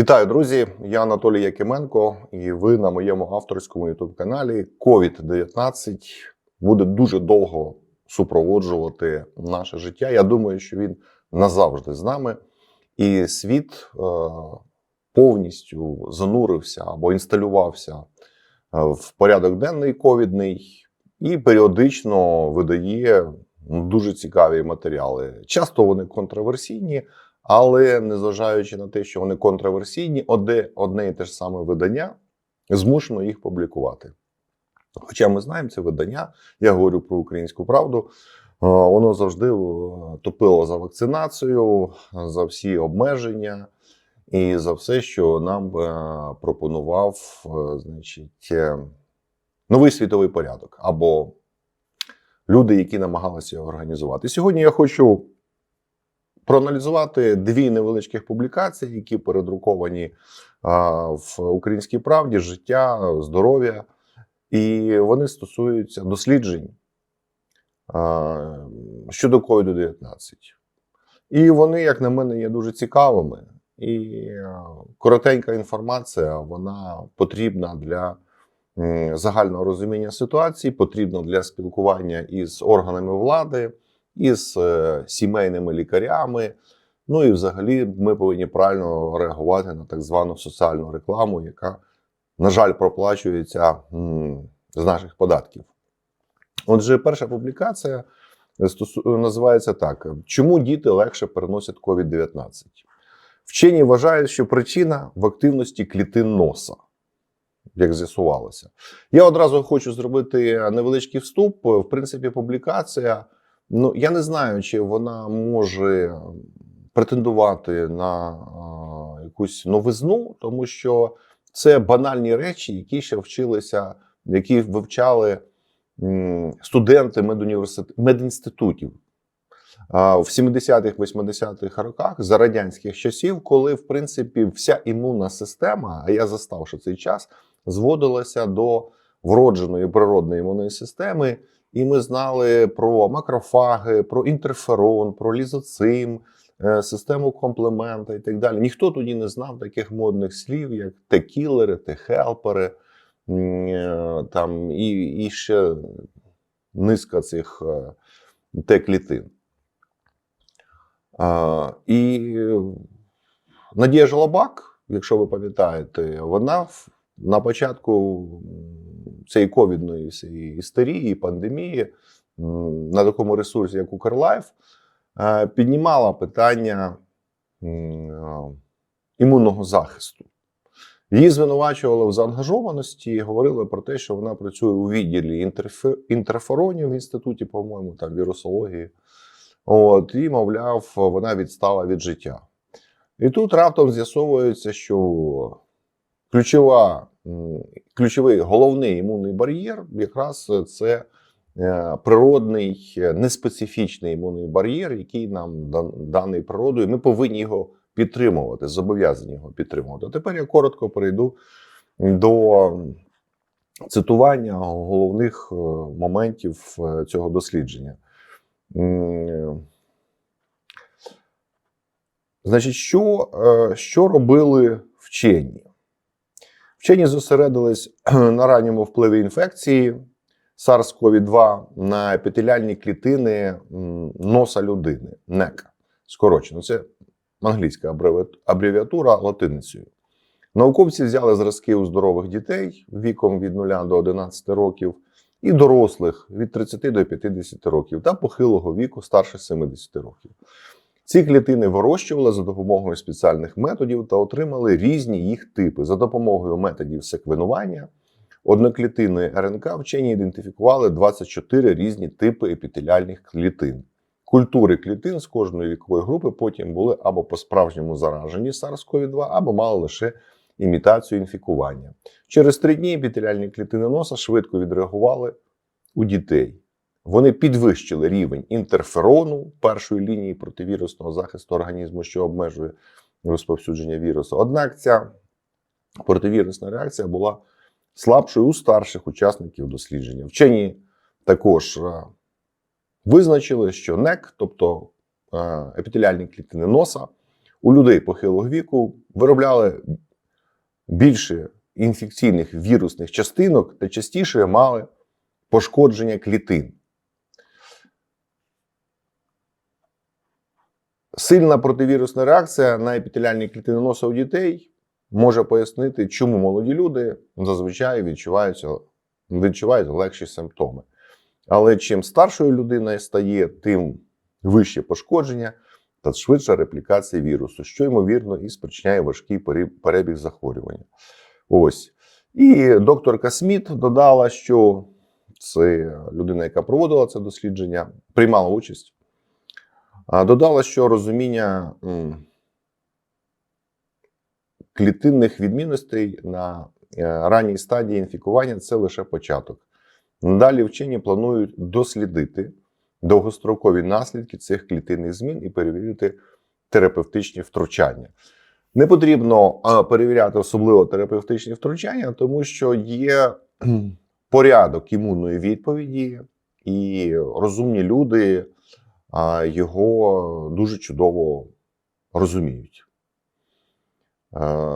Вітаю, друзі! Я Анатолій Якименко, і ви на моєму авторському youtube каналі COVID-19 буде дуже довго супроводжувати наше життя. Я думаю, що він назавжди з нами, і світ е, повністю занурився або інсталювався е, в порядок денний ковідний і періодично видає ну, дуже цікаві матеріали. Часто вони контроверсійні. Але незважаючи на те, що вони контроверсійні, одне, і те ж саме видання змушено їх публікувати. Хоча ми знаємо це видання, я говорю про українську правду, е, воно завжди е, топило за вакцинацію, за всі обмеження і за все, що нам е, пропонував значить, новий світовий порядок або люди, які намагалися його організувати. Сьогодні я хочу проаналізувати дві невеличких публікації, які передруковані в українській правді життя, здоров'я, і вони стосуються досліджень щодо COVID-19. І вони, як на мене, є дуже цікавими. І коротенька інформація вона потрібна для загального розуміння ситуації, потрібна для спілкування із органами влади із е, сімейними лікарями. Ну і взагалі ми повинні правильно реагувати на так звану соціальну рекламу, яка, на жаль, проплачується з наших податків. Отже, перша публікація називається так: Чому діти легше переносять COVID-19? Вчені вважають, що причина в активності клітин носа, як з'ясувалося. Я одразу хочу зробити невеличкий вступ. В принципі, публікація. Ну, я не знаю, чи вона може претендувати на а, якусь новизну, тому що це банальні речі, які ще вчилися, які вивчали м, студенти медуніверситет, медінститутів а, в 70-х, 80-х роках за радянських часів, коли в принципі вся імунна система, а я застав, що цей час зводилася до вродженої природної імунної системи. І ми знали про макрофаги, про інтерферон, про лізоцим, е, систему комплемента і так далі. Ніхто тоді не знав таких модних слів, як Т-кілери, Т-хелпери, е, там і, і ще низка цих е, Т-клітин. І Надія Жолобак, якщо ви пам'ятаєте, вона на початку цієї ковідної істерії, пандемії на такому ресурсі, як Укрлайф, е, піднімала питання е, імунного захисту. Її звинувачували в заангажованості і говорили про те, що вона працює у відділі інтерфе- інтерферонів в інституті, по-моєму, там вірусології. От, і, мовляв, вона відстала від життя. І тут раптом з'ясовується, що ключова, ключовий головний імунний бар'єр якраз це е, природний, е, неспецифічний імунний бар'єр, який нам дан- даний природою. Ми повинні його підтримувати, зобов'язані його підтримувати. А тепер я коротко перейду до цитування головних е, моментів е, цього дослідження. Е, Значить, що, е, що робили вчені? Вчені зосередились на ранньому впливі інфекції SARS-CoV-2 на епітеліальні клітини носа людини, НЕК. Скорочено, це англійська абревіатура латиницею. Науковці взяли зразки у здорових дітей віком від 0 до 11 років і дорослих від 30 до 50 років та похилого віку старше 70 років. Ці клітини вирощували за допомогою спеціальних методів та отримали різні їх типи. За допомогою методів секвенування одноклітинної РНК вчені ідентифікували 24 різні типи епітеліальних клітин. Культури клітин з кожної вікової групи потім були або по-справжньому заражені SARS-CoV-2, або мали лише імітацію інфікування. Через три дні епітеліальні клітини носа швидко відреагували у дітей. Вони підвищили рівень інтерферону першої лінії противірусного захисту організму, що обмежує розповсюдження вірусу. Однак ця противірусна реакція була слабшою у старших учасників дослідження. Вчені також е, визначили, що НЕК, тобто е, епітеліальні клітини носа, у людей похилого віку виробляли більше інфекційних вірусних частинок та частіше мали пошкодження клітин. Сильна противірусна реакція на епітеліальні клітини носа у дітей може пояснити, чому молоді люди зазвичай відчуваються, відчувають легші симптоми. Але чим старшою людина стає, тим вище пошкодження та швидша реплікація вірусу, що ймовірно і спричиняє важкий перебіг захворювання. Ось. І докторка Сміт додала, що це людина, яка проводила це дослідження, приймала участь. Додала, що розуміння клітинних відмінностей на е, ранній стадії інфікування це лише початок. Надалі вчені планують дослідити довгострокові наслідки цих клітинних змін і перевірити терапевтичні втручання. Не потрібно перевіряти особливо терапевтичні втручання, тому що є порядок імунної відповіді, і розумні люди його дуже чудово розуміють. Е,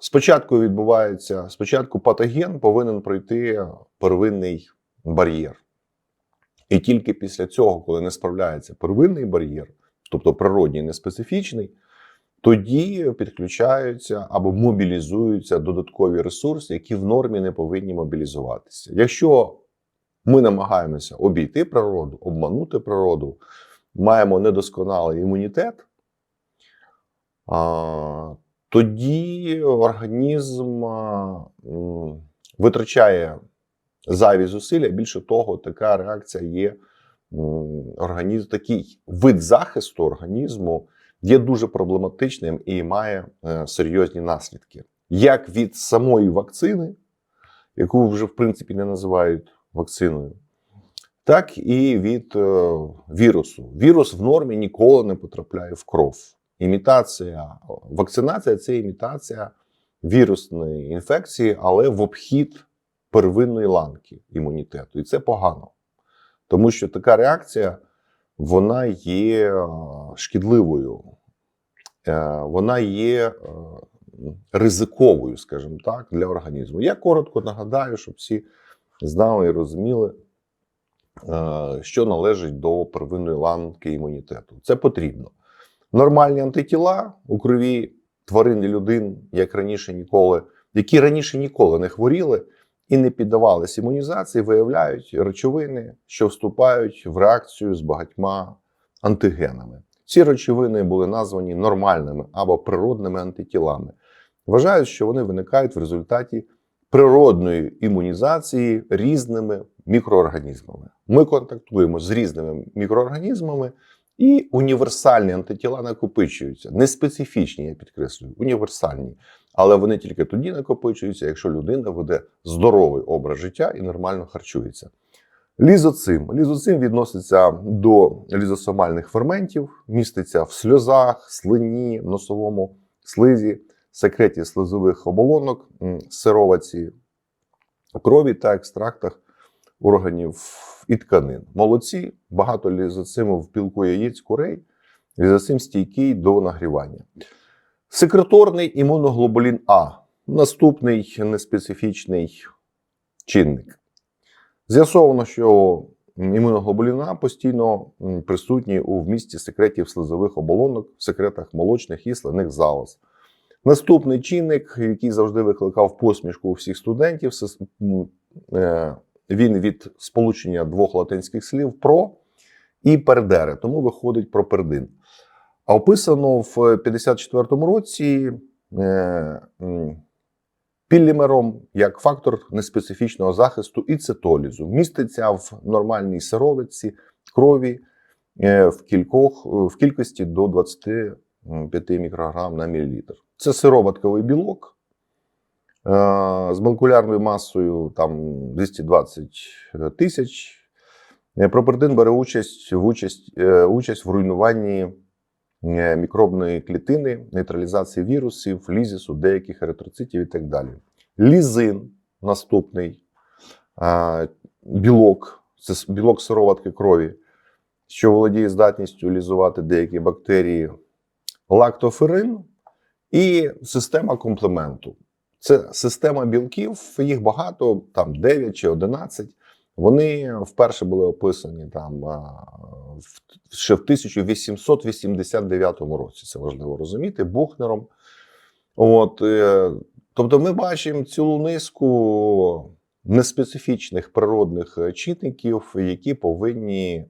Спочатку відбувається, спочатку патоген повинен пройти первинний бар'єр. І тільки після цього, коли не справляється первинний бар'єр, тобто природній неспецифічний, тоді підключаються або мобілізуються додаткові ресурси, які в нормі не повинні мобілізуватися. Якщо ми намагаємося обійти природу, обманути природу, маємо недосконалий імунітет, тоді організм витрачає зайві зусилля. Більше того, така реакція є організм, такий вид захисту організму є дуже проблематичним і має е, серйозні наслідки. Як від самої вакцини, яку вже в принципі не називають вакциною, так і від е, вірусу. Вірус в нормі ніколи не потрапляє в кров. Імітація, вакцинація це імітація вірусної інфекції, але в обхід первинної ланки імунітету. І це погано. Тому що така реакція вона є е, шкідливою, Е, вона є е, ризиковою, скажімо так, для організму. Я коротко нагадаю, щоб всі знали і розуміли, що належить до первинної ланки імунітету. Це потрібно. Нормальні антитіла у крові тварин і людин, як раніше ніколи, які раніше ніколи не хворіли і не піддавалися імунізації, виявляють речовини, що вступають в реакцію з багатьма антигенами. Ці речовини були названі нормальними або природними антитілами. Вважають, що вони виникають в результаті природної імунізації різними мікроорганізмами. Ми контактуємо з різними мікроорганізмами, і універсальні антитіла накопичуються. Не специфічні, я підкреслюю, універсальні. Але вони тільки тоді накопичуються, якщо людина веде здоровий образ життя і нормально харчується. Лізоцим. Лізоцим відноситься до лізосомальних ферментів, міститься в сльозах, слині, носовому слизі, секреті слизових оболонок, сироваці крові та екстрактах органів і тканин. Молодці, багато лізоциму в білку яєць курей. Лізоцим стійкий до нагрівання. Секреторний імуноглобулін А. Наступний неспецифічний чинник. З'ясовано, що імуноглобулін А постійно присутній у вмісті секретів слизових оболонок, в секретах молочних і слиних залоз. Наступний чинник, який завжди викликав посмішку у всіх студентів, м, е, він від сполучення двох латинських слів про і пердере, тому виходить пропердин. А описано в 54-му році е, пілімером як фактор неспецифічного захисту і цитолізу. Міститься в нормальній сировиці крові е, в, кількох, в кількості до 25 мікрограм на мілілітр. Це сироватковий білок е, з молекулярною масою там 220 тисяч. Е, Пропердин бере участь в участь, е, участь в руйнуванні мікробної клітини, нейтралізації вірусів, лізісу, деяких еритроцитів і так далі. Лізин наступний білок, це білок сироватки крові, що володіє здатністю лізувати деякі бактерії лактоферин і система комплементу. Це система білків, їх багато, там 9 чи 11. Вони вперше були описані там ще в 1889 році. Це важливо розуміти, Бухнером. От, е, тобто, ми бачимо цілу низку неспецифічних природних е, чинників, які повинні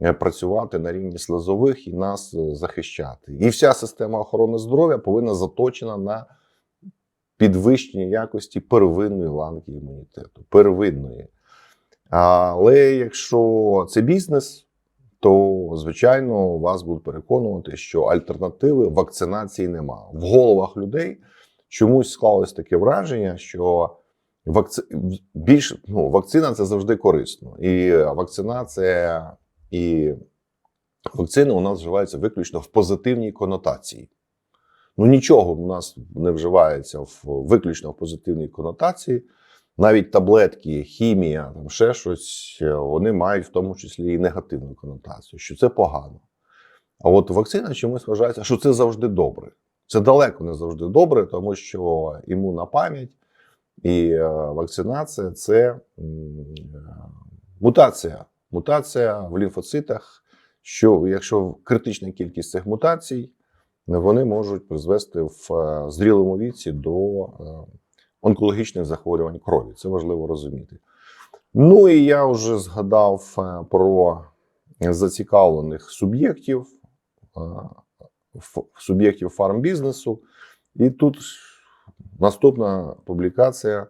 працювати на рівні слизових і нас е, захищати. І вся система охорони здоров'я повинна заточена на підвищення якості первинної ланки імунітету. Первинної. Але якщо це бізнес, то звичайно вас будуть переконувати, що альтернативи вакцинації нема. В головах людей чомусь склалось таке враження, що вакци... більш ну, вакцина це завжди корисно. І вакцинація і вакцини у нас вживаються виключно в позитивній конотації. Ну нічого у нас не вживається в виключно в позитивній конотації. Навіть таблетки, хімія, там ще щось, е, вони мають в тому числі і негативну конотацію, що це погано. А от вакцина чомусь вважається, що це завжди добре. Це далеко не завжди добре, тому що імунна пам'ять і е, вакцинація це е, мутація. Мутація в лімфоцитах, що якщо критична кількість цих мутацій, вони можуть призвести в е, зрілому віці до е, онкологічних захворювань крові. Це важливо розуміти. Ну і я вже згадав е, про зацікавлених суб'єктів, суб'єктів фармбізнесу. І тут наступна публікація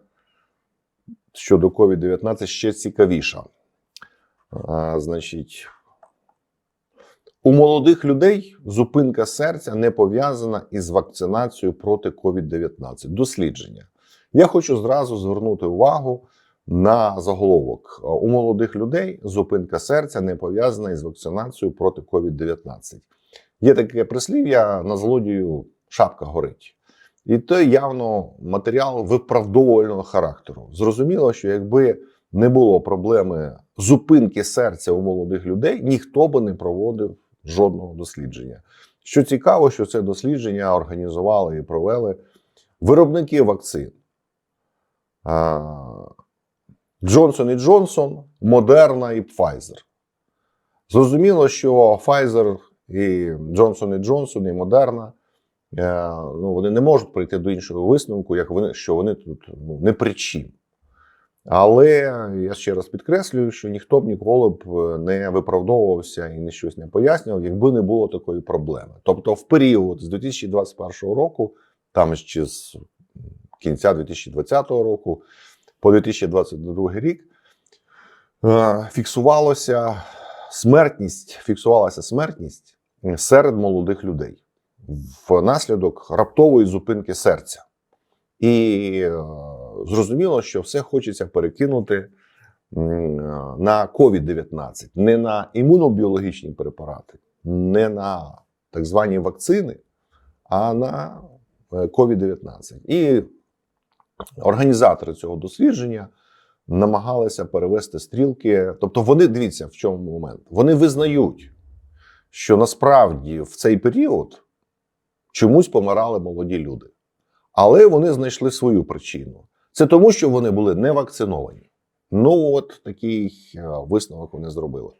щодо COVID-19 ще цікавіша. А, значить, у молодих людей зупинка серця не пов'язана із вакцинацією проти COVID-19. Дослідження. Я хочу зразу звернути увагу на заголовок. У молодих людей зупинка серця не пов'язана із вакцинацією проти COVID-19. Є таке прислів'я на злодію шапка горить. І це явно матеріал виправдовувального характеру. Зрозуміло, що якби не було проблеми зупинки серця у молодих людей, ніхто би не проводив жодного дослідження. Що цікаво, що це дослідження організували і провели виробники вакцин. Джонсон і Джонсон, Модерна і Pfizer. Зрозуміло, що Pfizer і Джонсон і Джонсон і Модерна е, ну, вони не можуть прийти до іншого висновку, як вони, що вони тут ну, не при чим. Але я ще раз підкреслюю, що ніхто б ніколи б е, не виправдовувався і не щось не пояснював, якби не було такої проблеми. Тобто, в період з 2021 року, там ще з кінця 2020 року по 2022 рік, е, фіксувалося смертність, фіксувалася смертність серед молодих людей внаслідок раптової зупинки серця. І е, зрозуміло, що все хочеться перекинути на COVID-19, не на імунобіологічні препарати, не на так звані вакцини, а на е, COVID-19. І організатори цього дослідження намагалися перевести стрілки. Тобто, вони дивіться, в чому момент. Вони визнають, що насправді в цей період чомусь помирали молоді люди. Але вони знайшли свою причину. Це тому, що вони були не вакциновані. Ну, от такий е, висновок вони зробили.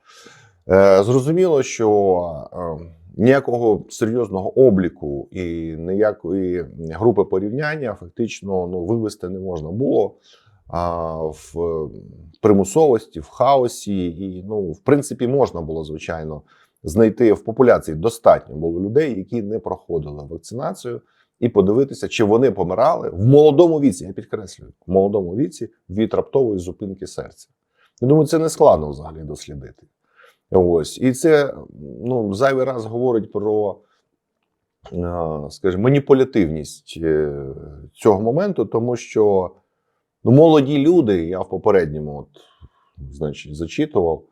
Е, Зрозуміло, що е, ніякого серйозного обліку і ніякої групи порівняння фактично ну, вивести не можна було а, в примусовості, в хаосі. І, ну, в принципі, можна було, звичайно, знайти в популяції достатньо було людей, які не проходили вакцинацію, і подивитися, чи вони помирали в молодому віці. Я підкреслюю, в молодому віці від раптової зупинки серця. Я думаю, це не складно взагалі дослідити. Ось і це ну зайвий раз говорить про, е, скажімо, маніпулятивність е, цього моменту, тому що ну, молоді люди, я в попередньому, от, значить, зачитував,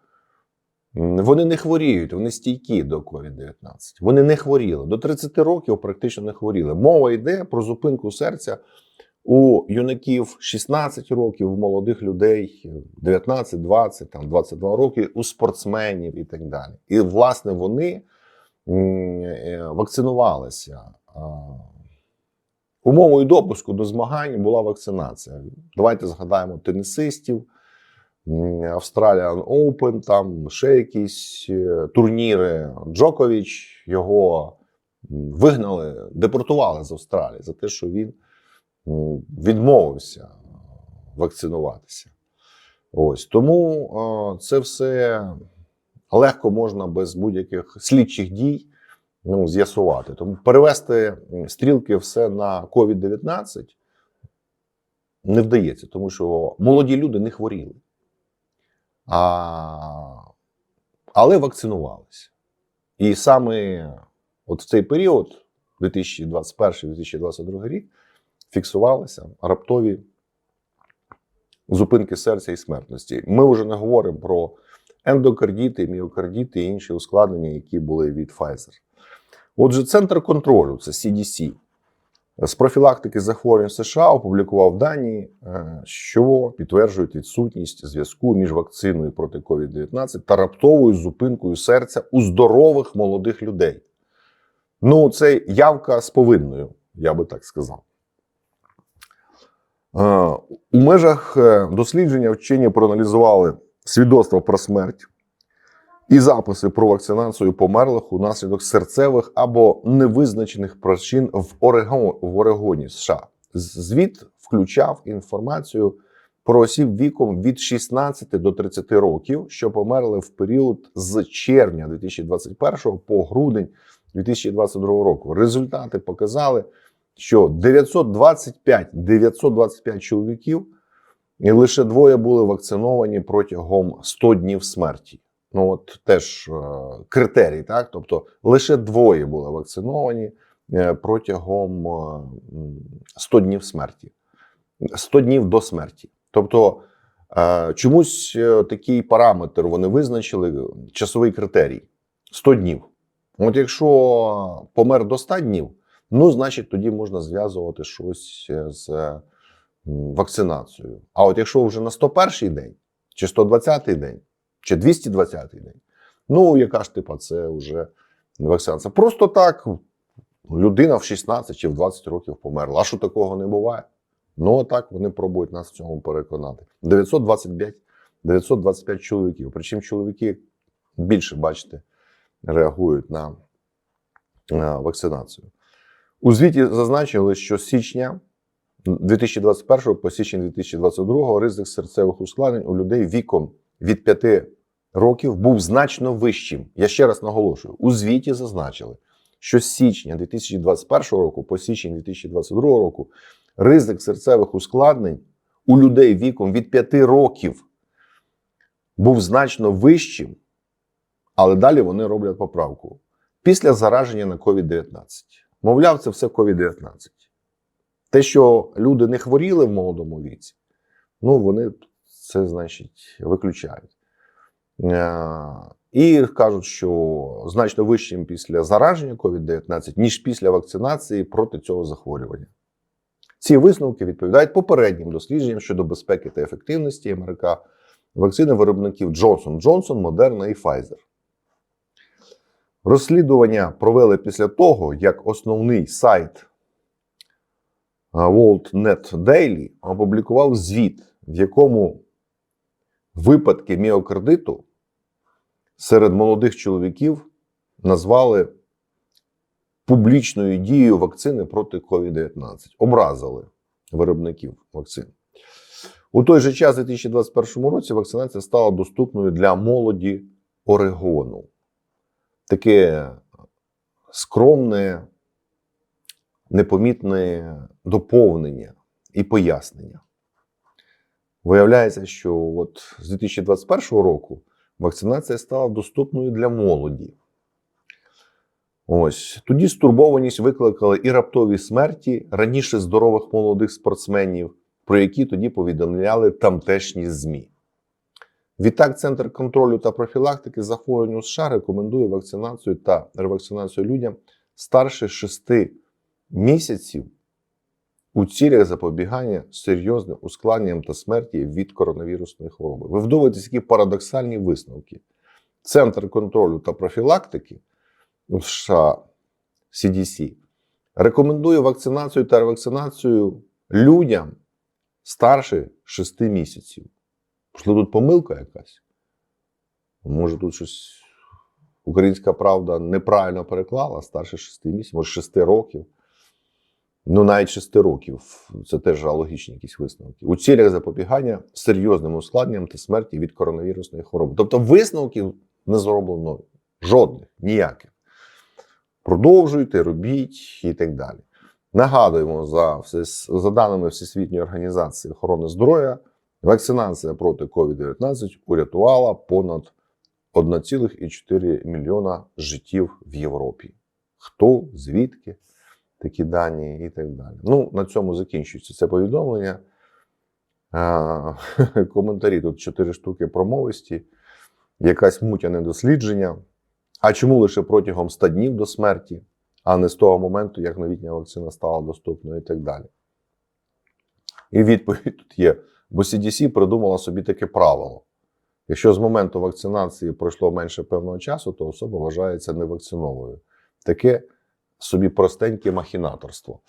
вони не хворіють, вони стійкі до COVID-19. Вони не хворіли. До 30 років практично не хворіли. Мова йде про зупинку серця у юнаків 16 років, у молодих людей 19, 20, там 22 роки, у спортсменів і так далі. І власне вони е, вакцинувалися. Умовою допуску до змагань була вакцинація. Давайте згадаємо тенісистів, Australian Open, там ще якісь е, турніри. Джокович його вигнали, депортували з Австралії за те, що він відмовився вакцинуватися. Ось тому е, це все легко можна без будь-яких слідчих дій ну, з'ясувати. Тому перевести стрілки все на COVID-19 не вдається, тому що молоді люди не хворіли. А, але вакцинувалися. І саме от в цей період, 2021-2022 рік, фіксувалися раптові зупинки серця і смертності. Ми вже не говоримо про ендокардіти, міокардіти і інші ускладнення, які були від Pfizer. Отже, центр контролю, це CDC, з профілактики захворювань США опублікував дані, е, що підтверджують відсутність зв'язку між вакциною проти COVID-19 та раптовою зупинкою серця у здорових молодих людей. Ну, це явка з повинною, я би так сказав. Е, У межах е, дослідження вчені проаналізували свідоцтва про смерть і записи про вакцинацію померлих унаслідок серцевих або невизначених причин в, Орего... в Орегоні, США. Звіт включав інформацію про осіб віком від 16 до 30 років, що померли в період з червня 2021 по грудень 2022 року. Результати показали, що 925, 925 чоловіків і лише двоє були вакциновані протягом 100 днів смерті. Ну, от теж е, критерій, так? Тобто лише двоє були вакциновані е, протягом е, 100 днів смерті, 100 днів до смерті. Тобто е, чомусь е, такий параметр вони визначили, часовий критерій 100 днів. От якщо помер до 100 днів, ну, значить, тоді можна зв'язувати щось е, з е, вакцинацією. А от якщо вже на 101 день, чи 120 день, чи 220-й день, ну яка ж типа це вже вакцинація. Просто так людина в 16 чи в 20 років померла. А що такого не буває? Ну так вони пробують нас в цьому переконати. 925, 925 чоловіків. Причому чоловіки більше, бачите, реагують на, на вакцинацію. У звіті зазначили, що з січня 2021 по січень 2022 ризик серцевих ускладнень у людей віком від 5 років був значно вищим. Я ще раз наголошую: у звіті зазначили, що з січня 2021 року по січень 2022 року ризик серцевих ускладнень у людей віком від 5 років був значно вищим, але далі вони роблять поправку після зараження на COVID-19. Мовляв, це все COVID-19. Те, що люди не хворіли в молодому віці, ну вони це, значить, виключають. Е, І кажуть, що значно вищим після зараження COVID-19, ніж після вакцинації проти цього захворювання. Ці висновки відповідають попереднім дослідженням щодо безпеки та ефективності МРК вакцини виробників Johnson Johnson, Moderna і Pfizer. Розслідування провели після того, як основний сайт а, WorldNet Daily опублікував звіт, в якому випадки міокардиту серед молодих чоловіків назвали публічною дією вакцини проти COVID-19. Образили виробників вакцин. У той же час, у 2021 році, вакцинація стала доступною для молоді Орегону. Таке скромне, непомітне доповнення і пояснення. Виявляється, що от з 2021 року вакцинація стала доступною для молоді. Ось тоді стурбованість викликали і раптові смерті раніше здорових молодих спортсменів, про які тоді повідомляли тамтешні ЗМІ. Відтак, Центр контролю та профілактики захворювань у США рекомендує вакцинацію та ревакцинацію людям старше 6 місяців у цілях запобігання серйозним ускладненням та смерті від коронавірусної хвороби. Ви вдумайтесь, які парадоксальні висновки. Центр контролю та профілактики в США CDC рекомендує вакцинацію та ревакцинацію людям старше 6 місяців. Можливо, тут помилка якась? Може, тут щось українська правда неправильно переклала старше 6 місяців, може 6 років. Ну, навіть 6 років це теж логічні якісь висновки. У цілях запобігання серйозним ускладненням та смерті від коронавірусної хвороби. Тобто висновків не зроблено жодних, ніяких. Продовжуйте, робіть і так далі. Нагадуємо, за, за даними Всесвітньої організації охорони здоров'я, вакцинація проти COVID-19 урятувала понад 1,4 мільйона життів в Європі. Хто, звідки такі дані і так далі. Ну, на цьому закінчується це повідомлення. Коментарі тут чотири штуки промовисті, якась мутяне дослідження. А чому лише протягом 100 днів до смерті, а не з того моменту, як новітня вакцина стала доступною і так далі. І відповідь тут є: бо CDC придумала собі таке правило. Якщо з моменту вакцинації пройшло менше певного часу, то особа вважається невакциновою. Таке собі простеньке махінаторство.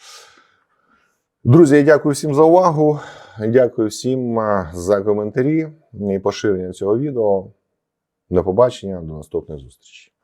Друзі, я дякую всім за увагу. Дякую всім за коментарі і поширення цього відео. До побачення, до наступної зустрічі.